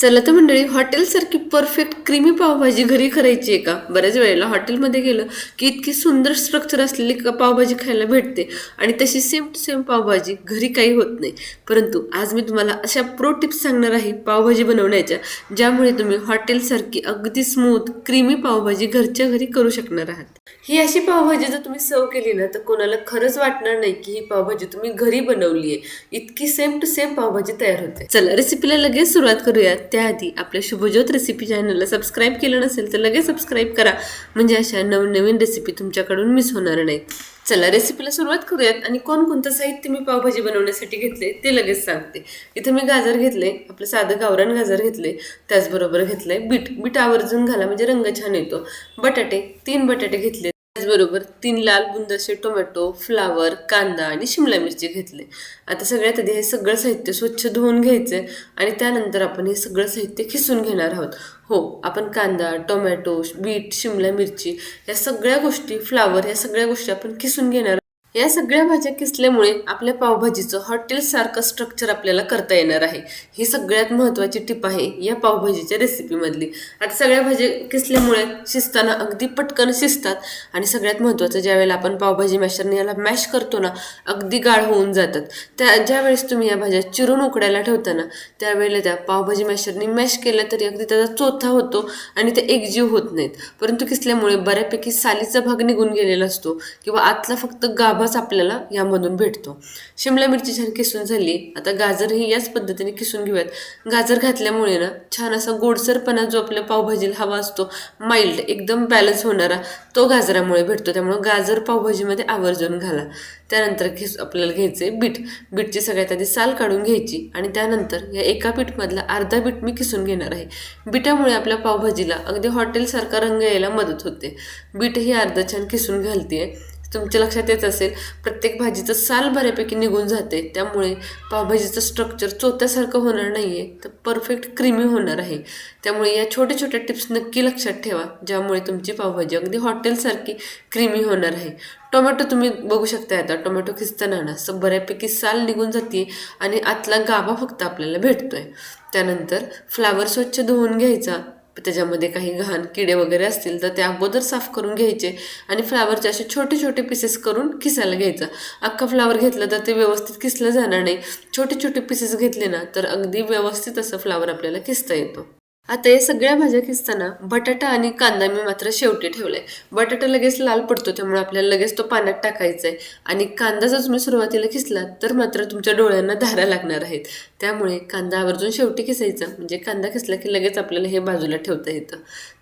चला तर मंडळी हॉटेलसारखी परफेक्ट क्रीमी पावभाजी घरी करायची आहे का? बऱ्याच वेळेला हॉटेलमध्ये गेलं की इतकी सुंदर स्ट्रक्चर असलेली का पावभाजी खायला भेटते. आणि तशी सेम टू सेम पावभाजी घरी काही होत नाही. परंतु आज मी तुम्हाला अशा प्रो टिप्स सांगणार आहे पावभाजी बनवण्याच्या ज्यामुळे तुम्ही हॉटेलसारखी अगदी स्मूथ क्रीमी पावभाजी घरच्या घरी करू शकणार आहात. ही अशी पावभाजी जर तुम्ही सर्व केली ना तर कोणाला खरंच वाटणार नाही की ही पावभाजी तुम्ही घरी बनवली आहे. इतकी सेम टू सेम पावभाजी तयार होते. चला रेसिपीला लगेच सुरुवात करूयात. त्याआधी आपल्या शुभज्योत रेसिपी चॅनलला सबस्क्राईब केलं नसेल तर लगेच सबस्क्राईब करा. म्हणजे अशा नवनवीन रेसिपी तुमच्याकडून मिस होणार नाहीत. चला रेसिपीला सुरुवात करूयात. आणि कोणकोणतं साहित्य मी पावभाजी बनवण्यासाठी घेतले ते लगेच सांगते. इथे मी गाजर घेतले आपलं साधं गावरान गाजर घेतले त्याचबरोबर घेतलंय बीट. बीट आवर्जून घाला म्हणजे रंग छान येतो. बटाटे तीन बटाटे घेतले त्याचबरोबर तीन लाल बुंद टोमॅटो फ्लावर कांदा आणि शिमला मिरची घेतले. आता सगळ्यात आधी हे सगळं साहित्य स्वच्छ धुवून घ्यायचं आणि त्यानंतर आपण हे सगळं साहित्य खिसून घेणार आहोत. हो आपण कांदा टोमॅटो बीट शिमला मिरची या सगळ्या गोष्टी फ्लावर या सगळ्या गोष्टी आपण खिसून घेणार या सगळ्या भाज्या किसल्यामुळे आपल्या पावभाजीचं हॉटेलसारखं स्ट्रक्चर आपल्याला करता येणार आहे. ही सगळ्यात महत्त्वाची टिप आहे या पावभाजीच्या रेसिपीमधली आता सगळ्या भाज्या किसल्यामुळे शिजताना अगदी पटकन शिजतात आणि सगळ्यात महत्त्वाचं ज्यावेळेला आपण पावभाजी मॅशरने याला मॅश करतो ना अगदी गाळ होऊन जातात. त्या ज्यावेळेस तुम्ही या भाज्या चिरून उकडायला ठेवताना त्यावेळेला त्या पावभाजी मॅशरने मॅश केल्या तरी अगदी त्याचा चोथा होतो आणि ते एकजीव होत नाहीत. परंतु किसल्यामुळे बऱ्यापैकी सालीचा भाग निघून गेलेला असतो किंवा आतला फक्त गाभाच आपल्याला यामधून भेटतो. शिमला मिरची छान किसून झाली आता गाजरही याच पद्धतीने किसून घेऊयात. गाजर घातल्यामुळे ना छान असा गोडसरपणा जो आपल्या पावभाजीला हवा असतो माइल्ड एकदम बॅलन्स होणारा तो गाजरामुळे भेटतो. त्यामुळे गाजर पावभाजीमध्ये आवर्जून घाला. त्यानंतर घेस आपल्याला घ्यायचं आहे बीट. बीटची सगळ्यात आधी साल काढून घ्यायची आणि त्यानंतर या एका बीटमधला अर्धा बीट मी किसून घेणार आहे. बीटामुळे आपल्या पावभाजीला अगदी हॉटेलसारखा रंग यायला मदत होते. बीट ही अर्धा छान किसून घालते तुमच्या लक्षात येत असेल प्रत्येक भाजीचं साल बऱ्यापैकी निघून जाते. त्यामुळे पावभाजीचं स्ट्रक्चर चोत्यासारखं होणार नाही आहे तर परफेक्ट क्रीमी होणार आहे. त्यामुळे या छोट्या छोट्या टिप्स नक्की लक्षात ठेवा ज्यामुळे तुमची पावभाजी अगदी हॉटेलसारखी क्रीमी होणार आहे. टोमॅटो तुम्ही बघू शकता आता टोमॅटो खिचताना ना असं बऱ्यापैकी साल निघून जाते आणि आतला गाभा फक्त आपल्याला भेटतो आहे त्यानंतर फ्लावर स्वच्छ धुवून घ्यायचा त्याच्यामध्ये काही घाण किडे वगैरे असतील तर ते अगोदर साफ करून घ्यायचे आणि फ्लावरचे असे छोटे छोटे पीसेस करून किसायला घ्यायचं. अख्खा फ्लावर घेतलं तर ते व्यवस्थित किसलं जाणार नाही. छोटे छोटे पीसेस घेतले ना तर अगदी व्यवस्थित असं फ्लावर आपल्याला किसता येतो. आता या सगळ्या भाज्या किसताना बटाटा आणि कांदा मी मात्र शेवटी ठेवलाय. बटाटा लगेच लाल पडतो त्यामुळे आपल्याला लगेच तो पाण्यात टाकायचा आहे आणि कांदा जर तुम्ही सुरुवातीला किसला तर मात्र तुमच्या डोळ्यांना धारा लागणार आहेत. त्यामुळे कांदा आवर्जून शेवटी किसायचा म्हणजे कांदा किसला की लगेच आपल्याला हे बाजूला ठेवता येतं.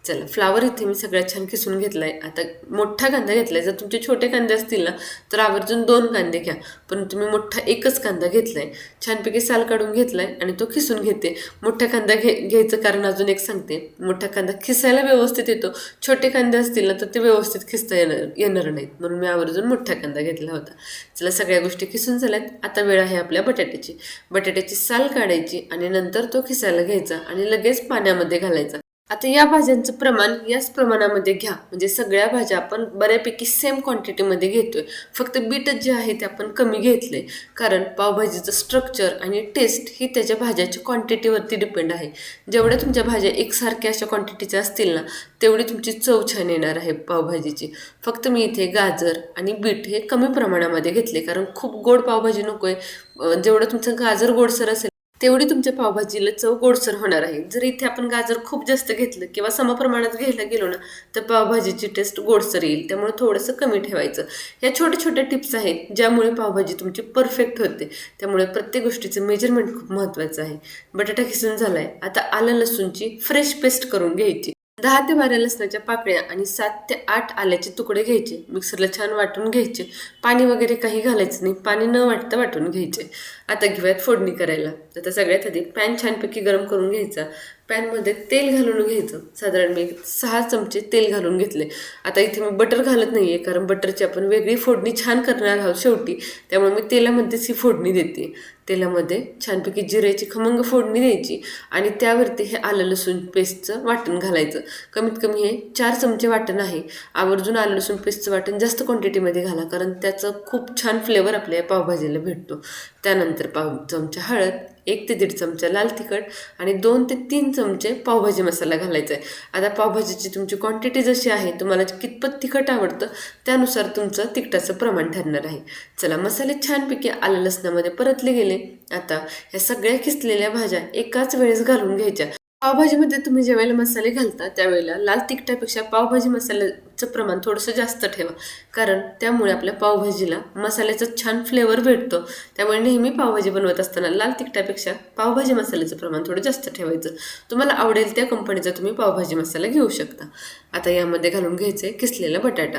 चला फ्लावर इथे मी सगळ्यात छान किसून घेतलाय. आता मोठा कांदा घेतलाय. जर तुमचे छोटे कांदे असतील ना तर आवर्जून दोन कांदे घ्या. पण तुम्ही मोठा एकच कांदा घेतलाय. छानपैकी साल काढून घेतलाय आणि तो खिसून घेते. मोठा कांदा घे घ्यायचं कारण अजून एक सांगते. मोठा कांदा खिसायला व्यवस्थित येतो. छोटे कांदे असतील ना तर ते व्यवस्थित खिसता येणार येणार नाहीत. म्हणून मी आवर्जून मोठा कांदा घेतला होता. चला सगळ्या गोष्टी खिसून झाल्यात. आता वेळ आहे आपल्या बटाट्याची. बटाट्याची साल काढायची आणि नंतर तो खिसायला घ्यायचा आणि लगेच पाण्यामध्ये घालायचा. आता या भाज्यांचं प्रमाण याच प्रमाणामध्ये घ्या. म्हणजे सगळ्या भाज्या आपण बऱ्यापैकी सेम क्वांटिटीमध्ये घेतोय. फक्त बीटच जे आहे ते आपण कमी घेतले कारण पावभाजीचं स्ट्रक्चर आणि टेस्ट ही त्याच्या भाज्याच्या क्वांटिटीवरती डिपेंड आहे. जेवढ्या तुमच्या भाज्या एकसारख्या अशा क्वांटिटीच्या असतील ना तेवढी तुमची चव छान येणार आहे पावभाजीची. फक्त मी इथे गाजर आणि बीट हे कमी प्रमाणामध्ये घेतले कारण खूप गोड पावभाजी नको आहे जेवढं तुमचं गाजर गोडसर असेल तेवढी तुमच्या पावभाजीला चव गोडसर होणार आहे. जर इथे आपण गाजर खूप जास्त घेतलं किंवा समप्रमाणात घ्यायला गेलो ना तर पावभाजीची टेस्ट गोडसर येईल. त्यामुळे थोडंसं कमी ठेवायचं. या छोट्या छोट्या टिप्स आहेत ज्यामुळे पावभाजी तुमची परफेक्ट होते. त्यामुळे प्रत्येक गोष्टीचं मेजरमेंट खूप महत्त्वाचं आहे. बटाटा खिसून झालाय. आता आलं लसूणची फ्रेश पेस्ट करून घ्यायची. दहा ते बारा लसणाच्या पाकळ्या आणि सात ते आठ आल्याचे तुकडे घ्यायचे. मिक्सरला छान वाटून घ्यायचे. पाणी वगैरे काही घालायचं नाही. पाणी न वाटता वाटून घ्यायचे. आता घेऊयात फोडणी करायला. आता सगळ्यात आधी पॅन छानपैकी गरम करून घ्यायचा. पॅनमध्ये तेल घालून घ्यायचं. साधारण मी सहा चमचे तेल घालून घेतले. आता इथे मी बटर घालत नाही आहे कारण बटरची आपण वेगळी फोडणी छान करणार आहोत शेवटी. त्यामुळे मी तेलामध्येच ही फोडणी देते. तेलामध्ये छानपैकी जिऱ्याची खमंग फोडणी द्यायची आणि त्यावरती हे आलं लसूण पेस्टचं वाटण घालायचं. कमीत कमी हे चार चमचे वाटण आहे. आवर्जून आलं लसूण पेस्टचं वाटण जास्त क्वांटिटीमध्ये घाला कारण त्याचं खूप छान फ्लेवर आपल्या पावभाजीला भेटतो. त्यानंतर त्यानंतर पाव चमचा हळद एक ते दीड चमचा लाल तिखट आणि दोन ते तीन चमचे पावभाजी मसाला घालायचा आहे. आता पावभाजीची तुमची क्वांटिटी जशी आहे तुम्हाला कितपत तिखट आवडतं त्यानुसार तुमचं तिखटाचं प्रमाण ठरणार आहे. चला मसाले छानपैकी आलं लसणामध्ये परतले गेले. आता ह्या सगळ्या किसलेल्या भाज्या एकाच वेळेस घालून घ्यायच्या. पावभाजीमध्ये तुम्ही ज्यावेळेला मसाले घालता त्यावेळेला लाल तिखटापेक्षा पावभाजी मसाल्याचं प्रमाण थोडंसं जास्त ठेवा. कारण त्यामुळे आपल्या पावभाजीला मसाल्याचा छान फ्लेवर भेटतो. त्यामुळे नेहमी पावभाजी बनवत असताना लाल तिखटापेक्षा पावभाजी मसाल्याचं प्रमाण थोडं जास्त ठेवायचं. तुम्हाला आवडेल त्या कंपनीचा तुम्ही पावभाजी मसाला घेऊ शकता. आता यामध्ये घालून घ्यायचं आहे किसलेला बटाटा.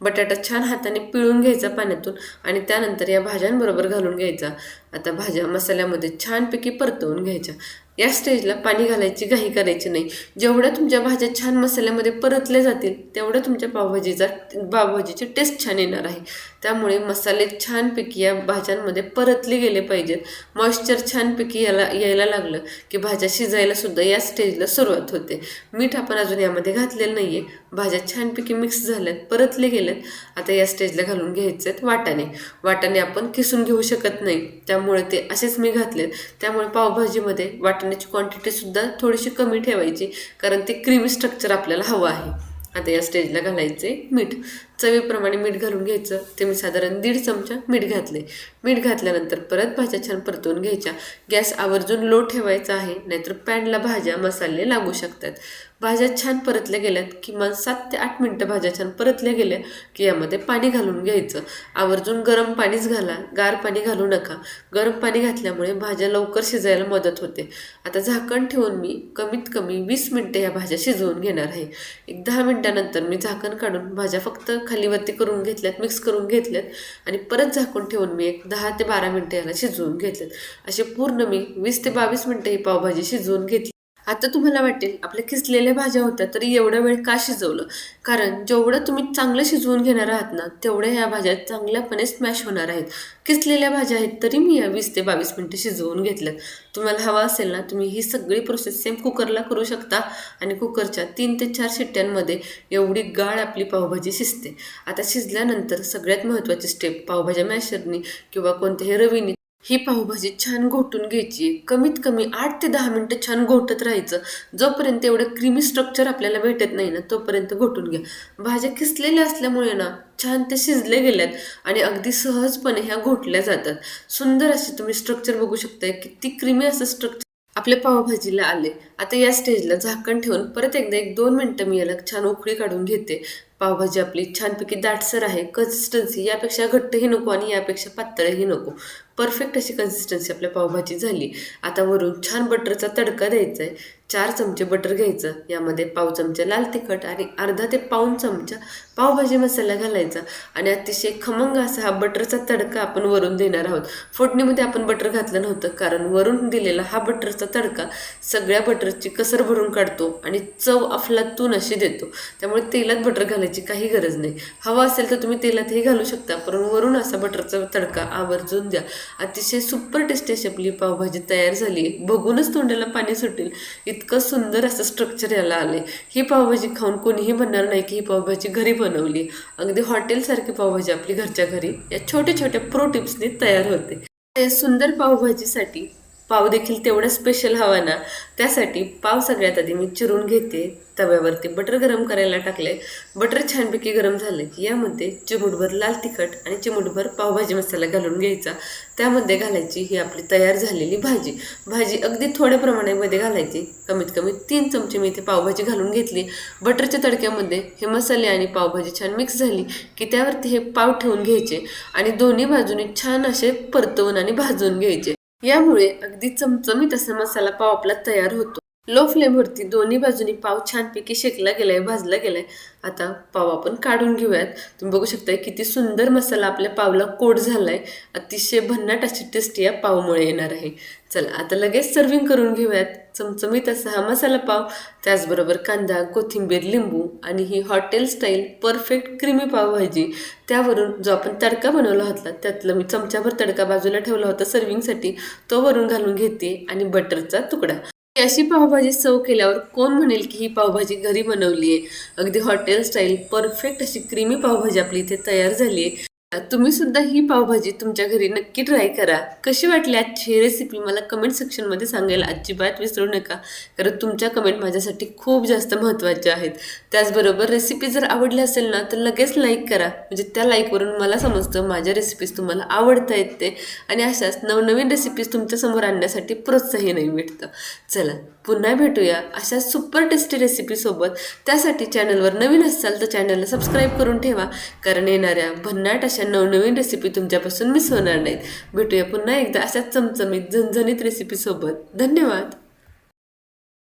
बटाटा छान हाताने पिळून घ्यायचा पाण्यातून आणि त्यानंतर या भाज्यांबरोबर घालून घ्यायचा. आता भाज्या मसाल्यामध्ये छानपैकी परतवून घ्यायच्या. या स्टेजला पाणी घालायची घाई करायची नाही. जेवढ्या तुमच्या भाज्या छान मसाल्यामध्ये परतल्या जातील तेवढं तुमच्या पावभाजीचा पावभाजीची टेस्ट छान येणार आहे. त्यामुळे मसाले छानपैकी या भाज्यांमध्ये परतले गेले पाहिजेत. मॉइश्चर छानपैकी याला यायला लागलं की भाज्या शिजायला सुद्धा या स्टेजला सुरुवात होते. मीठ आपण अजून यामध्ये घातलेलं नाही आहे भाज्या छानपैकी मिक्स झाल्यात परतले गेल्यात. आता या स्टेजला घालून घ्यायचे आहेत वाटाणे. वाटाणे आपण किसून घेऊ शकत नाही. त्यामुळे ते असेच मी घातलेत. त्यामुळे पावभाजीमध्ये वाटाण्याची क्वांटिटीसुद्धा थोडीशी कमी ठेवायची कारण ते क्रीमी स्ट्रक्चर आपल्याला हवं आहे. आता या स्टेजला घालायचे मीठ. चवीप्रमाणे मीठ घालून घ्यायचं. ते मी साधारण दीड चमचा मीठ घातले मीठ घातल्यानंतर परत भाज्या छान परतवून घ्यायच्या. गॅस आवर्जून लो ठेवायचा आहे नाहीतर पॅनला भाज्या मसाले लागू शकतात. भाज्या छान परतल्या गेल्यात किमान सात ते आठ मिनटं भाज्या छान परतल्या गेल्या की यामध्ये पाणी घालून घ्यायचं. आवर्जून गरम पाणीच घाला गार पाणी घालू नका. गरम पाणी घातल्यामुळे भाज्या लवकर शिजायला मदत होते. आता झाकण ठेवून मी कमीत कमी वीस मिनटं या भाज्या शिजवून घेणार आहे. एक दहा मिनटानंतर मी झाकण काढून भाज्या फक्त खालीवरती करून घेतल्यात मिक्स करून घेतल्यात आणि परत झाकून ठेवून मी एक दहा ते बारा मिनटं याला शिजवून घेतल्यात असे पूर्ण मी वीस ते बावीस मिनटं ही पावभाजी शिजवून घेतली. आता तुम्हाला वाटेल आपल्या किसलेल्या भाज्या होत्या तरी एवढा वेळ का शिजवलं? कारण जेवढं तुम्ही चांगलं शिजवून घेणार आहात ना तेवढ्या ह्या भाज्या चांगल्यापणे स्मॅश होणार आहेत. किसलेल्या भाज्या आहेत तरी मी या वीस ते बावीस मिनटं शिजवून घेतल्यात. तुम्हाला हवा असेल ना तुम्ही ही सगळी प्रोसेस सेम कुकरला करू शकता आणि कुकरच्या तीन ते चार शिट्ट्यांमध्ये एवढी गाळ आपली पावभाजी शिजते. आता शिजल्यानंतर सगळ्यात महत्त्वाची स्टेप पावभाज्या मॅशरनी किंवा कोणत्याही रवीनी ही पावभाजी छान घोटून घ्यायची. कमीत कमी आठ ते दहा मिनटं छान घोटत राहायचं. जोपर्यंत एवढं क्रीमी स्ट्रक्चर आपल्याला भेटत नाही ना तोपर्यंत घोटून घ्या. भाज्या किसलेल्या असल्यामुळे ना छान ते शिजले गेल्यात आणि अगदी सहजपणे ह्या घोटल्या जातात. सुंदर असे तुम्ही स्ट्रक्चर बघू शकताय. किती क्रीमी असं स्ट्रक्चर आपल्या पावभाजीला आले आता या स्टेजला झाकण ठेवून परत एकदा एक दोन मिनटं मी याला छान उकळी काढून घेते. पावभाजी आपली छानपैकी दाटसर आहे. कन्सिस्टन्सी यापेक्षा घट्टही नको आणि यापेक्षा पातळही नको. परफेक्ट अशी कन्सिस्टन्सी आपल्या पावभाजी झाली. आता वरून छान बटरचा तडका द्यायचा आहे चार चमचे बटर घ्यायचं यामध्ये पाव चमचा लाल तिखट आणि अर्धा ते पाऊन चमचा पावभाजी मसाला घालायचा. आणि अतिशय खमंग असा हा बटरचा तडका आपण वरून देणार आहोत. फोडणीमध्ये आपण बटर घातलं नव्हतं कारण वरून दिलेला हा बटरचा तडका सगळ्या बटरची कसर भरून काढतो आणि चव अफलातून अशी देतो. त्यामुळे तेलात बटर घालायची काही गरज नाही. हवा असेल तर तुम्ही तेलातही घालू शकता पण वरून असा बटरचा तडका आवर्जून द्या. अतिशय सुपर टेस्टी अशी आपली पावभाजी तयार झाली बघूनच तोंडाला पाणी सुटेल. इतकं सुंदर असं स्ट्रक्चर याला आले ही पावभाजी खाऊन कोणीही म्हणणार नाही की ही पावभाजी घरी बनवली. अगदी हॉटेलसारखी पावभाजी आपली घरच्या घरी. या छोट्या छोट्या प्रो टिप्सने तयार होते. या सुंदर पावभाजीसाठी पाव देखील तेवढा स्पेशल हवा ना. त्यासाठी पाव सगळ्यात आधी मी चिरून घेते. तव्यावरती बटर गरम करायला टाकले बटर छानपैकी गरम झालं की यामध्ये चिमूटभर लाल तिखट आणि चिमूटभर पावभाजी मसाला घालून घ्यायचा. त्यामध्ये घालायची ही आपली तयार झालेली भाजी. भाजी अगदी थोड्या प्रमाणामध्ये घालायची. कमीत कमी तीन चमचे मी इथे पावभाजी घालून घेतली. बटरच्या तडक्यामध्ये हे मसाले आणि पावभाजी छान मिक्स झाली की त्यावरती हे पाव ठेवून घ्यायचे आणि दोन्ही बाजूने छान असे परतवून आणि भाजून घ्यायचे. यामुळे अगदी चमचमीत असा मसाला पाव आपला तयार होतो. लो फ्लेमवरती दोन्ही बाजूनी पाव छानपैकी शेकला गेलाय भाजला गेलाय. आता पाव आपण काढून घेऊयात. तुम्ही बघू शकताय किती सुंदर मसाला आपल्या पावला कोट झालाय. अतिशय भन्नाट अशी टेस्टी या पावमुळे येणार आहे. चला आता लगेच सर्विंग करून घेऊयात. चमचमीत असा हा मसाला पाव त्याचबरोबर कांदा कोथिंबीर लिंबू आणि ही hotel style perfect creamy pav bhaji त्यावरून जो आपण तडका बनवला होता त्यातलं मी चमच्याभर तडका बाजूला ठेवला होता सर्विंगसाठी तो वरून घालून घेते आणि बटरचा तुकडा. अशी पावभाजी सर्व केल्यावर कोण म्हणेल की ही पावभाजी घरी बनवली आहे अगदी हॉटेल स्टाईल परफेक्ट अशी क्रीमी पावभाजी आपली इथे तयार झाली आहे तुम्ही सुद्धा ही पावभाजी तुमच्या घरी नक्की ट्राय करा. कशी वाटली आजची रेसिपी मला कमेंट सेक्शनमध्ये सांगायला अजिबात विसरू नका. कारण तुमच्या कमेंट माझ्यासाठी खूप जास्त महत्त्वाच्या आहेत. त्याचबरोबर रेसिपी जर आवडली असेल ना तर लगेच लाईक करा. म्हणजे त्या लाईकवरून मला समजतं माझ्या रेसिपीज तुम्हाला आवडता आहेत ते आणि अशाच नवनवीन रेसिपीज तुमच्यासमोर आणण्यासाठी प्रोत्साहनही भेटतं. चला पुन्हा भेटूया अशा सुपर टेस्टी रेसिपीसोबत त्यासाठी चॅनलवर नवीन असाल तर चॅनलला सबस्क्राईब करून ठेवा. कारण येणाऱ्या भन्नाट अशा नवनवीन रेसिपी तुमच्यापासून मिस होणार नाहीत. भेटूया पुन्हा एकदा अशाच चमचमीत झणझणीत रेसिपीसोबत धन्यवाद.